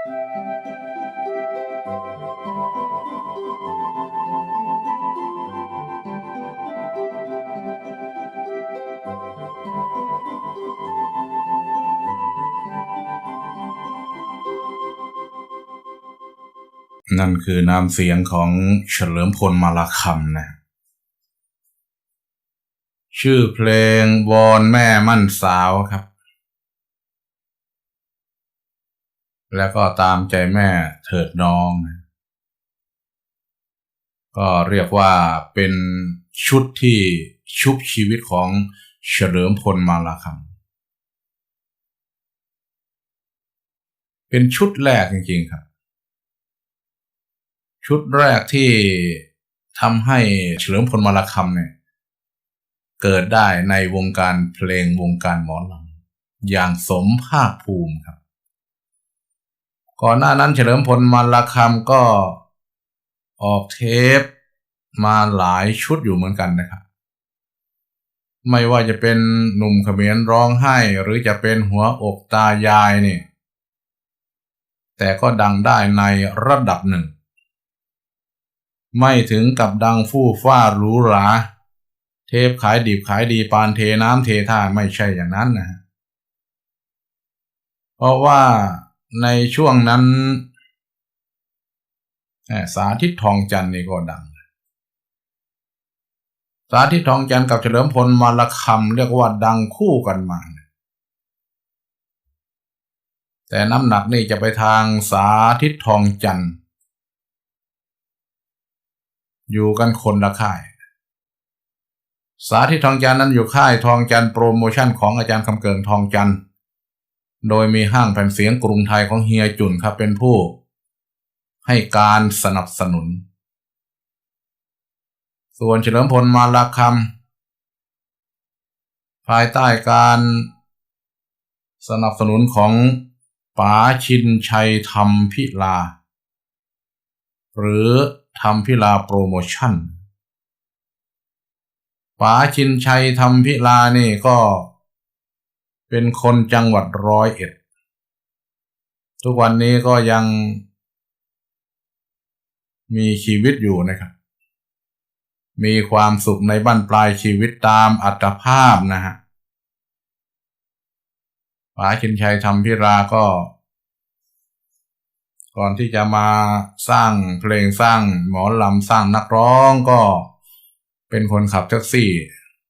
นั่นคือนามเสียงของเฉลิมพลมาลาคำนะ ชื่อเพลงวอนแม่มั่นสาวครับ แล้วก็ตามใจแม่เถิดน้อง ก็เรียกว่าเป็นชุดที่ชุบชีวิตของเฉลิมพลมาลาคำเป็นชุดแรกจริงๆครับ ชุดแรกที่ทำให้เฉลิมพลมาลาคำเนี่ยเกิดได้ในวงการเพลงวงการหมอลำอย่างสมภาคภูมิครับ ก่อนหน้านั้นเฉลิมพลมาลาคำก็ออกเทปมาหลายชุดอยู่เหมือนกันนะครับไม่ว่าจะเป็นหนุ่มเขมรร้องไห้ หรือจะเป็นหัวอกตายายนี่ แต่ก็ดังได้ในระดับหนึ่ง ไม่ถึงกับดังฟู่ฟ้าหรูหราเทปขายดิบขายดีปานเทน้ำเทท่าไม่ใช่อย่างนั้นนะ เพราะว่า ในช่วงนั้นสาธิตทองจันทร์นี่ก็ดัง สาธิตทองจันทร์กับเฉลิมพลมาละคำเรียกว่าดังคู่กันมา แต่น้ำหนักนี่จะไปทางสาธิตทองจันทร์อยู่กันคนละค่าย สาธิตทองจันทร์นั้นอยู่ค่ายทองจันทร์โปรโมชั่นของอาจารย์คำเกิงทองจันทร์ โดยมีห้างแผ่นเสียงกรุงไทยของเฮียจุนครับเป็นผู้ ให้การสนับสนุน ส่วนเฉลิมพลมาลาคำภายใต้การสนับสนุนของป๋าชินชัยธรรมพิลา หรือธรรมพิลาโปรโมชั่นป๋าชินชัยธรรมพิลานี่ก็ เป็นคนจังหวัดร้อยเอ็ด ทุกวันนี้ก็ยังมีชีวิตอยู่นะครับ มีความสุขในบั้นปลายชีวิตตามอัตภาพนะฮะป๋าชินชัยทำพิราก็ ก่อนที่จะมาสร้างเพลงสร้างหมอลำสร้างนักร้องก็เป็นคนขับแท็กซี่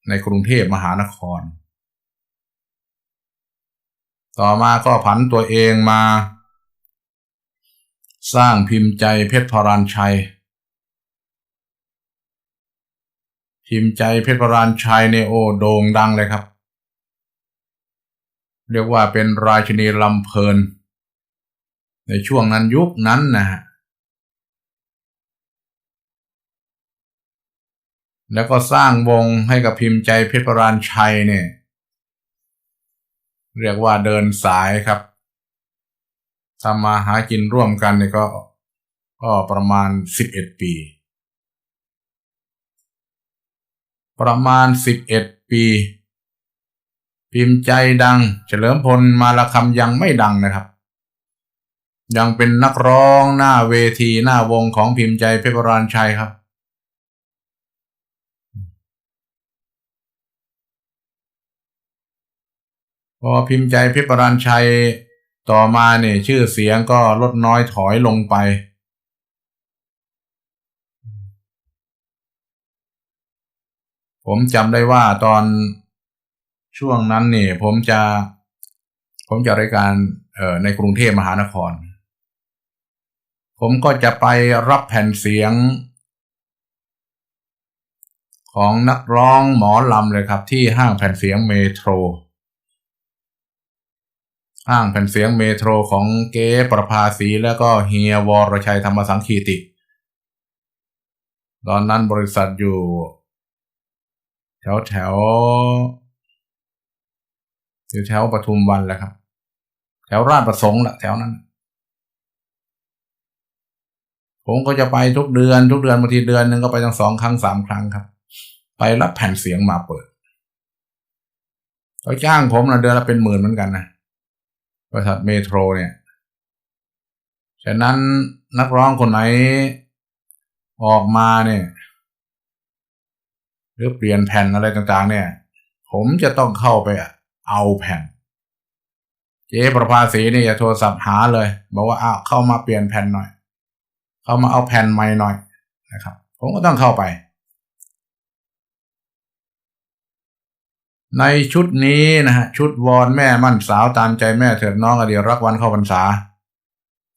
ในกรุงเทพมหานคร ต่อมาก็ผันตัวเองมา สร้างพิมพ์ใจเพชรพรานชัย พิมพ์ใจเพชรพรานชัยในโอโด่งดังเลยครับ เรียกว่าเป็นราชินีลำเพลิน ในช่วงนั้นยุคนั้นนะฮะแล้วก็สร้างวงให้กับพิมพ์ใจเพชรพรานชัยเนี่ย เรียกว่าเดินสายครับทำมาหากินร่วมกันเนี่ก็ก็ประมาณสิบเอ็ดปี ประมาณสิบเอ็ดปี พิมพ์ใจดัง เฉลิมพลมาละคำยังไม่ดังนะครับ ยังเป็นนักร้องหน้าเวทีหน้าวงของพิมพ์ใจเพชรรานชัยครับ พอพิมพ์ใจพชรรานชัยต่อมาเนี่ยชื่อเสียงก็ลดน้อยถอยลงไป ผมจำได้ว่าตอนช่วงนั้นเนี่ยผมจะ ผมจะรายการเอ่อในกรุงเทพมหานคร ผมก็จะไปรับแผ่นเสียง ของนักร้องหมอลำเลยครับ ที่ห้างแผ่นเสียงเมโทร ห้างแผ่นเสียงเมโทรของเก๋ประภาสีแล้วก็เฮียวรชัยธรรมสังคีติ ตอนนั้นบริษัทอยู่ แถวแถวอยู่แถวปทุมวันแหละครับ แถวราชประสงค์แหละแถวนั้น ผมก็จะไปทุกเดือน ทุกเดือนบางทีเดือนหนึ่งก็ไปตั้งสองครั้งสามครั้งครับ ไปรับแผ่นเสียงมาเปิดเขาจ้างผมนะเดือนละเป็นหมื่นเหมือนกันนะ บริษัทเมโทรเนี่ยฉะนั้นนักร้องคนไหนออกมาเนี่ย หรือเปลี่ยนแผ่นอะไรต่างๆ เนี่ย ผมจะต้องเข้าไปเอาแผ่น เจ๊ประภาสีนี่อย่าโทรศัพท์หาเลยบอกว่าอ้าวเข้ามาเปลี่ยนแผ่นหน่อย เข้ามาเอาแผ่นใหม่หน่อยนะครับ ผมก็ต้องเข้าไป ในชุดนี้นะฮะชุดวอนแม่มั่นสาวตามใจแม่เถิดน้องอดีรักวันเข้าพรรษา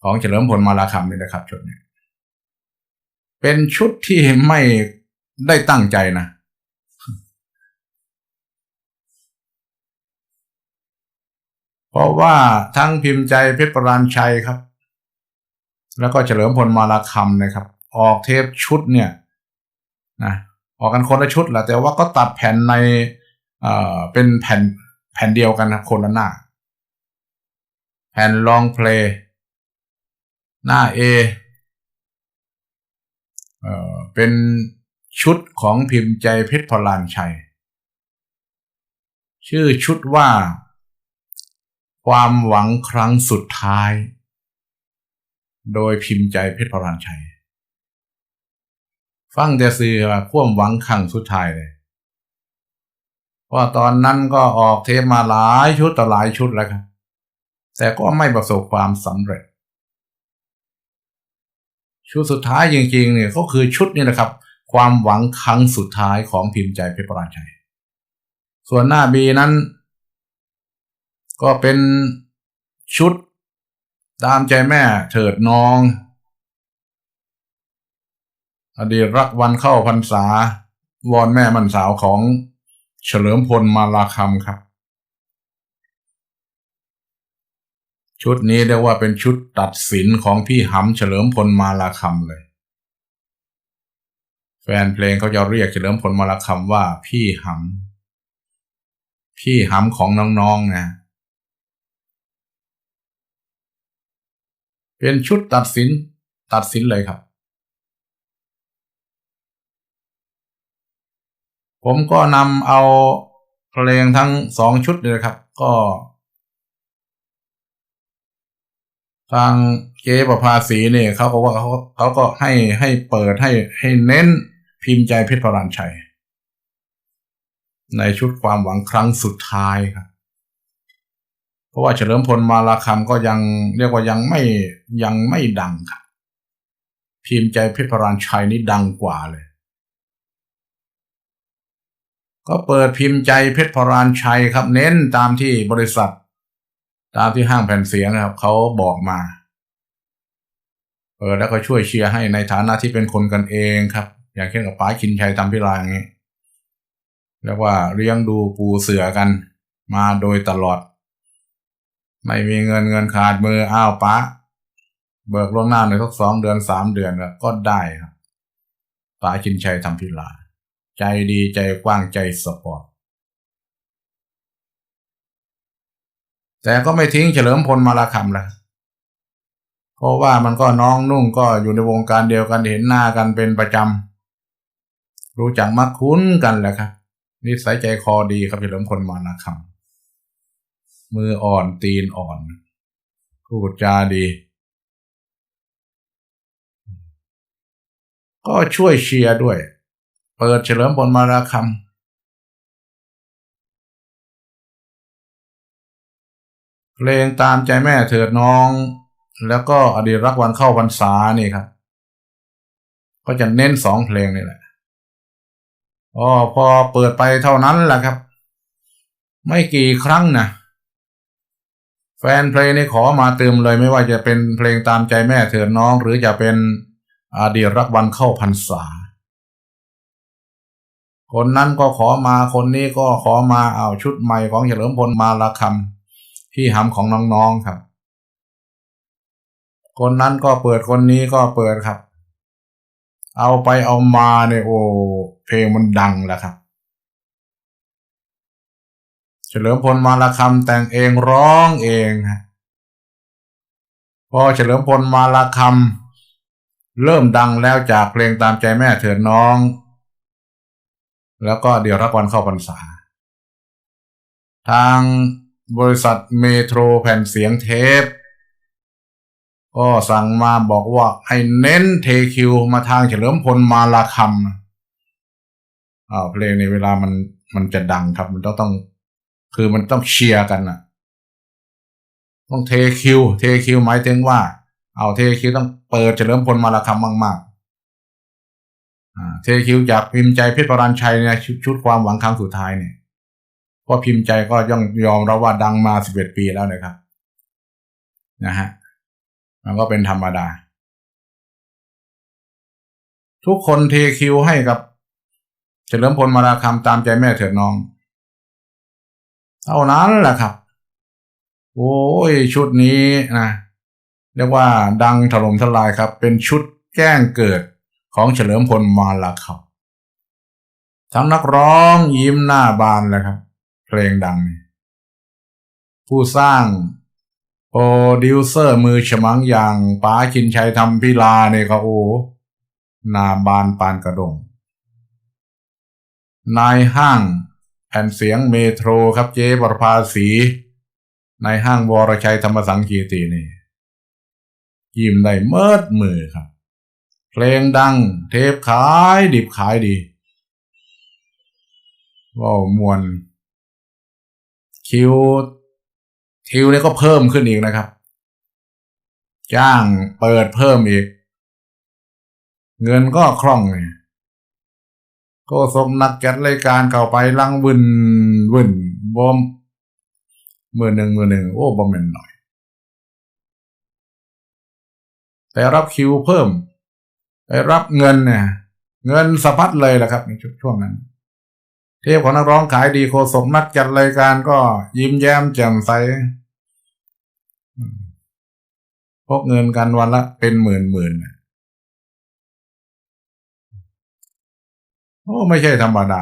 ของเฉลิมพลมาลาคำนี่นะครับชุดนี้ เป็นชุดที่ไม่ได้ตั้งใจนะเพราะว่าทั้งพิมพ์ใจเพชรปรานชัยครับ แล้วก็เฉลิมพลมาลาคำนะครับ ออกเทปชุดเนี่ยนะออกกันคนละชุดแหละแต่ว่าก็ตัดแผ่นใน เอ่อเป็นแผ่นแผ่นเดียวกันคนละหน้า แผ่นลองเพลงหน้า A เอ่อเป็นชุดของพิมพ์ใจเพชรพลานชัย ชื่อชุดว่า ความหวังครั้งสุดท้าย โดยพิมพ์ใจเพชรพลานชัย ฟังแต่สื่อความหวังครั้งสุดท้ายเลย เพราะตอนนั้นก็ออกเทปมาหลายชุดต่อหลายชุดแล้วครับแต่ก็ไม่ประสบความสำเร็จ ชุดสุดท้ายจริงๆเนี่ยก็คือชุดนี้นะครับ ความหวังครั้งสุดท้ายของพิมพ์ใจเพชรปราชัย ส่วนหน้าบีนั้น ก็เป็นชุดตามใจแม่เถิดน้อง อดีตรักวันเข้าพรรษาวอนแม่มันสาวของ เฉลิมพลมาลาคำครับ ชุดนี้เรียกว่าเป็นชุดตัดสินของพี่หำเฉลิมพลมาลาคำเลย แฟนเพลงเขาจะเรียกเฉลิมพลมาลาคำว่าพี่หำพี่หำของน้องๆนะเป็นชุดตัดสินตัดสินเลยครับ ผมก็นำเอาเพลงทั้งสองชุดเลยครับ ก็ ทางเจ๊ประภาสีเนี่ยเขาก็ว่าเขาเขาก็ให้ให้เปิดให้ให้เน้นพิมพ์ใจเพชรพรานชัย ในชุดความหวังครั้งสุดท้ายครับ เพราะว่าเฉลิมพลมาลาคำก็ยังเรียกว่ายังไม่ยังไม่ดังครับพิมพ์ใจเพชรพรานชัยนี่ดังกว่าเลย ก็เปิดพิมพ์ใจเพชรพรานชัยครับ เน้นตามที่บริษัท ตามที่ห้างแผ่นเสียงนะครับเขาบอกมา เปิดแล้วก็ช่วยเชียร์ให้ในฐานะที่เป็นคนกันเองครับ อย่างเช่นกับป้าชินชัยตามพิราอย่างนี้เรียกว่าเลี้ยงดูปูเสือกัน มาโดยตลอด ไม่มีเงินเงินขาดมืออ้าวป้าเบิกล่วงหน้าในสักสองเดือนสามเดือนก็ได้ครับป้าชินชัยทำพิลา ใจดีใจกว้างใจสปอร์ตแต่ก็ไม่ทิ้งเฉลิมพลมาลาคำละเพราะว่ามันก็น้องนุ่งก็อยู่ในวงการเดียวกันเห็นหน้ากันเป็นประจำรู้จักมักคุ้นกันแหละครับนิสัยใจคอดีครับเฉลิมพลมาลาคำมืออ่อนตีนอ่อนพูดจาดี ก็ช่วยเชียร์ด้วย เปิดเฉลิมพลมาลาคำเพลงตามใจแม่เถิดน้อง แล้วก็อดีตรักวันเข้าพรรษานี่ครับ ก็จะเน้นสองเพลงนี่แหละอ๋อพอเปิดไปเท่านั้นแหละครับ ไม่กี่ครั้งนะแฟนเพลงนี่ขอมาเติมเลยไม่ว่าจะเป็นเพลงตามใจแม่เถิดน้อง หรือจะเป็นอดีตรักวันเข้าพรรษา คนนั้นก็ขอมาคนนี้ก็ขอมาเอาชุดใหม่ของเฉลิมพลมาละคำที่หำของน้องๆครับ คนนั้นก็เปิดคนนี้ก็เปิดครับ เอาไปเอามาเนี่ยโอ้เพลงมันดังแล้วครับเฉลิมพลมาละคำแต่งเองร้องเองฮะพอเฉลิมพลมาละคำเริ่มดังแล้วจากเพลงตามใจแม่เถิดน้อง แล้วก็เดี๋ยวรักวันเข้าพรรษา ทางบริษัทเมโทรแผ่นเสียงเทป ก็สั่งมาบอกว่าให้เน้นเทคิวมาทางเฉลิมพลมาลาคำอ้าเพลงในเวลามันมันจะดังครับ มันต้องต้อง คือมันต้องเชียร์กันน่ะ ต้องเทคิว เทคิวหมายถึงว่า เอาเทคิวต้องเปิดเฉลิมพลมาลาคำมากๆ เทคิวจากพิมพ์ใจเพชรปรานชัยเนี่ยชุดชุดความหวังครั้งสุดท้ายเนี่ยเพราะพิมพ์ใจก็ย่อมยอมรับว่าดังมาสิบเอ็ดปีแล้วนะครับ นะฮะมันก็เป็นธรรมดา ทุกคนเทคิวให้กับ เฉลิมพลมาราคำตามใจแม่เถิดน้อง เท่านั้นแหละครับ โอ้ยชุดนี้นะเรียกว่าดังถล่มทลายครับ เป็นชุดแก้งเกิด ของเฉลิมพลมาลาคำทั้งนักร้องยิ้มหน้าบานเลยครับ เพลงดัง ผู้สร้างโปรดิวเซอร์มือฉมังอย่างป๋าชินชัยทำพิลาเนี่ยเขาโอ้หน้าบานปานกระดง นายห้างแผ่นเสียงเมโทรครับเจ๊ประภาสีนายห้างวรชัยธรรมสังคีตีนี่ยิ้มได้เมิดมือครับ เพลงดัง เทปขายดิบขายดีว่ามวนคิวคิวเนี่ยก็เพิ่มขึ้นอีกนะครับ จ้างเปิดเพิ่มอีก เงินก็คล่องเลยก็สมนักจัดรายการเข้าไปลังวินวินบอมมือหนึ่งมือหนึ่งโอ้บอมเป็นหน่อย แต่รับคิวเพิ่ม ไปรับเงินเนี่ย เงินสะพัดเลยแหละครับในช่วงนั้น เทพของนักร้องขายดีโคศกนักจัดรายการก็ยิ้มแย้มแจ่มใสพกเงินกันวันละเป็นหมื่นหมื่นโอ้ไม่ใช่ธรรมดา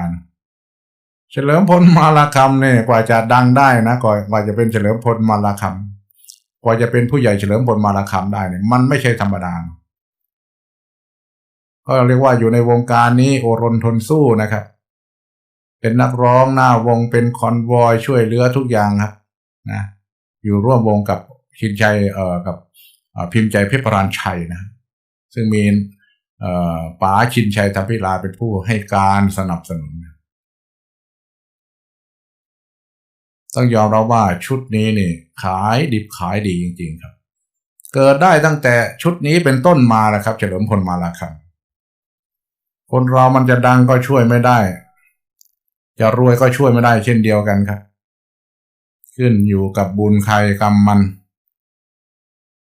เฉลิมพลมาลาคำเนี่ยกว่าจะดังได้นะกว่าจะเป็นเฉลิมพลมาลาคำกว่าจะเป็นผู้ใหญ่เฉลิมพลมาลาคำได้เนี่ยมันไม่ใช่ธรรมดา ก็เรียกว่าอยู่ในวงการนี้โอรนทนสู้นะครับ เป็นนักร้องหน้าวงเป็นคอนวอยช่วยเหลือทุกอย่างครับนะอยู่ร่วมวงกับชินชัยเอ่อกับพิมพ์ใจเพชรปรานชัยนะ ซึ่งมีป๋าชินชัยธรรมพิลาเป็นผู้ให้การสนับสนุน ต้องยอมรับว่าชุดนี้นี่ขายดิบขายดีจริง ๆ ครับ เกิดได้ตั้งแต่ชุดนี้เป็นต้นมาแล้วครับ เฉลิมพลมาลาคัน คนเรามันจะดังก็ช่วยไม่ได้ จะรวยก็ช่วยไม่ได้เช่นเดียวกันครับ ขึ้นอยู่กับบุญใครกรรมมัน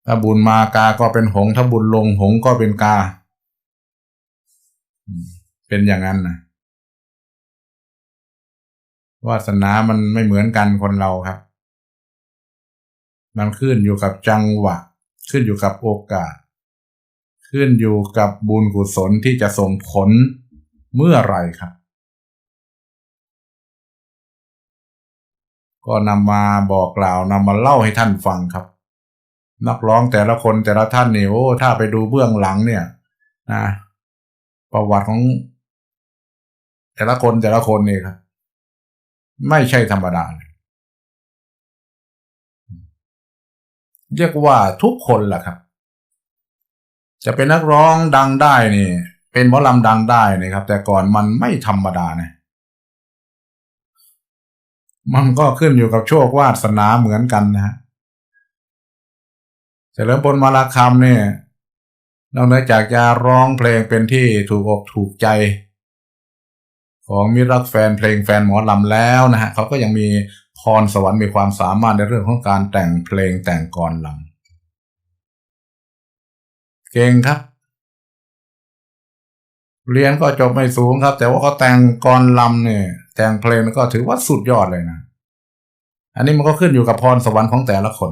ถ้าบุญมากาก็เป็นหง ถ้าบุญลงหงก็เป็นกา เป็นอย่างนั้นนะวาสนามันไม่เหมือนกันคนเราครับ มันขึ้นอยู่กับจังหวะ ขึ้นอยู่กับโอกาส ขึ้นอยู่กับบุญกุศลที่จะส่งผลเมื่อไรครับ ก็นำมาบอกกล่าวนำมาเล่าให้ท่านฟังครับ นักร้องแต่ละคนแต่ละท่านเนี่ยโอ้ถ้าไปดูเบื้องหลังเนี่ยนะประวัติของ แต่ละคนแต่ละคนนี่ครับ ไม่ใช่ธรรมดาเลยเรียกว่าทุกคนแหละครับ จะเป็นนักร้องดังได้นี่ เป็นหมอลำดังได้นี่ครับ แต่ก่อนมันไม่ธรรมดานะมันก็ขึ้นอยู่กับโชควาสนาเหมือนกันนะฮะเฉลิมพลมาลาคำเนี่ยนอกจากจะร้องเพลงเป็นที่ถูกอกถูกใจ ของมิรักแฟนเพลงแฟนหมอลำแล้วนะฮะเขาก็ยังมีพรสวรรค์มีความสามารถในเรื่องของการแต่งเพลงแต่งกรลำ เก่งครับ เรียนก็จบไม่สูงครับ แต่ว่าเขาแต่งกรลำเนี่ย แต่งเพลงก็ถือว่าสุดยอดเลยนะ อันนี้มันก็ขึ้นอยู่กับพรสวรรค์ของแต่ละคน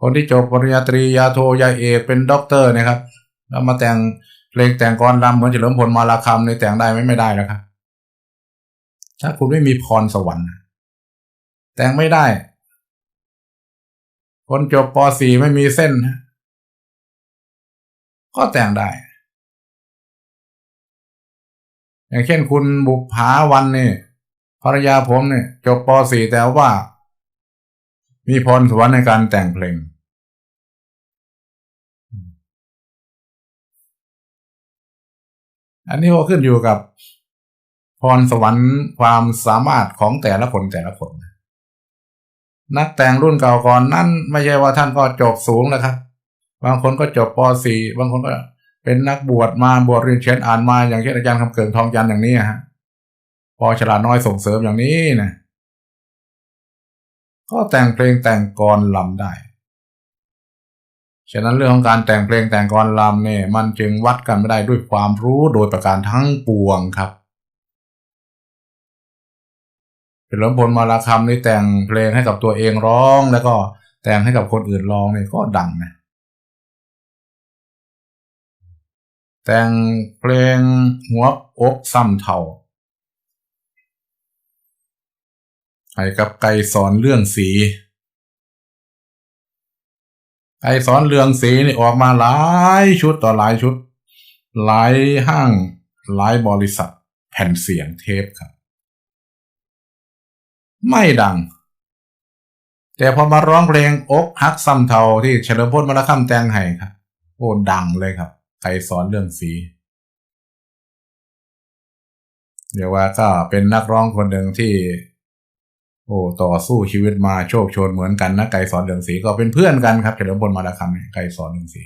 คนที่จบปริญญาตรียาโทยาเอกเป็นด็อกเตอร์นะครับ แล้วมาแต่งเพลงแต่งกรรำเหมือนเฉลิมพลมาลาคำในแต่งได้ไหมไม่ได้แล้วครับ ถ้าคุณไม่มีพรสวรรค์แต่งไม่ได้ คนจบป .4 ไม่มีเส้น ก็แต่งได้ อย่างเช่นคุณบุกผาวันนี่ภรรยาผมเนี่ยจบป .4 แต่ว่า มีพรสวรรค์ในการแต่งเพลง อันนี้ก็ขึ้นอยู่กับพรสวรรค์ความสามารถของแต่ละคนแต่ละคน นักแต่งรุ่นเก่าก่อนนั้นไม่ใช่ว่าท่านก็จบสูงนะครับ บางคนก็จบป .4 บางคนก็เป็นนักบวชมาบวชเรียนเขียนอ่านมาอย่างเช่นอาจารย์คำเกิงทองจันทร์อย่างนี้ฮะพอฉลาดน้อยส่งเสริมอย่างนี้นะก็แต่งเพลงแต่งกรลำได้ ฉะนั้นเรื่องของการแต่งเพลงแต่งกรลำเนี่ย มันจึงวัดกันไม่ได้ด้วยความรู้โดยประการทั้งปวงครับเฉลิมพลมาลาคำนี่แต่งเพลงให้กับตัวเองร้อง แล้วก็แต่งให้กับคนอื่นร้องเนี่ยก็ดังนะ แต่งเพลงหัวอกซ้ำเท่าให้กับไก่สอนเรื่องสี ไก่สอนเรื่องสีนี่ออกมาหลายชุดต่อหลายชุด หลายห้าง หลายบริษัท แผ่นเสียงเทปครับ ไม่ดัง แต่พอมาร้องเพลงอกฮักซ้ำเทาที่เฉลิมพลมาละคำแตงให้ครับโอ้ดังเลยครับ ใครสอนเรื่องสี เดี๋ยวว่าก็เป็นนักร้องคนหนึ่งที่ โอ้ต่อสู้ชีวิตมาโชคโชนเหมือนกันนะไก่สอนเรื่องสีก็เป็นเพื่อนกันครับเฉลิมพลมาละคำไก่สอนเรื่องสี